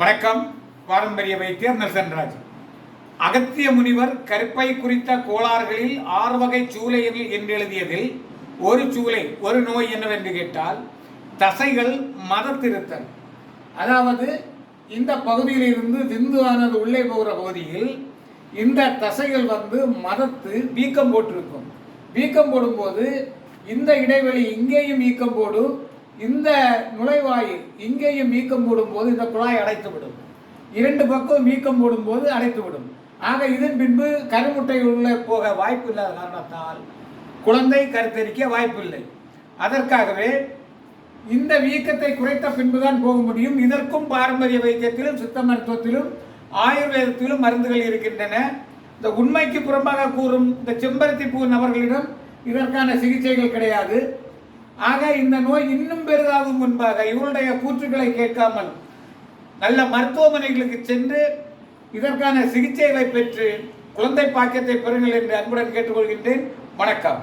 வணக்கம் பாரம்பரிய வைத்தியர் நரசன்ராஜ் அகத்திய முனிவர் கருப்பை குறித்த கோளாறுகளில் ஆறு வகை என்று எழுதியதில் ஒரு சூளை ஒரு நோய் என்னவென்று கேட்டால் தசைகள் மத திருத்தல். அதாவது இந்த பகுதியிலிருந்து திந்துவானது உள்ளே போகிற பகுதியில் இந்த தசைகள் வந்து மதத்து வீக்கம் போட்டிருக்கும். வீக்கம் போடும்போது இந்த இடைவெளி இங்கேயும் வீக்கம் போடும் இந்த நுழைவாயில் இங்கேயும் மீக்கம் போடும்போது இந்த குழாய் அடைத்து விடும் இரண்டு பக்கம் மீக்கம் போடும்போது அடைத்துவிடும். ஆக இதன் பின்பு கருமுட்டை உள்ளே போக வாய்ப்பு இல்லாத காரணத்தால் குழந்தை கருத்தரிக்க வாய்ப்பில்லை. அதற்காகவே இந்த வீக்கத்தை குறைத்த பின்புதான் போக முடியும். இதற்கும் பாரம்பரிய வைத்தியத்திலும் சித்த மருத்துவத்திலும் ஆயுர்வேதத்திலும் மருந்துகள் இருக்கின்றன. இந்த உண்மைக்கு புறம்பாக கூறும் இந்த செம்பருத்தி பூ நபர்களிடம் இதற்கான சிகிச்சைகள் கிடையாது. ஆக இந்த நோய் இன்னும் பெரிதாகும் முன்பாக இவருடைய கூற்றுக்களை கேட்காமல் நல்ல மருத்துவமனைகளுக்கு சென்று இதற்கான சிகிச்சைகளை பெற்று குழந்தை பாக்கியத்தை பெறுங்கள் என்று அன்புடன் கேட்டுக்கொள்கின்றேன். வணக்கம்.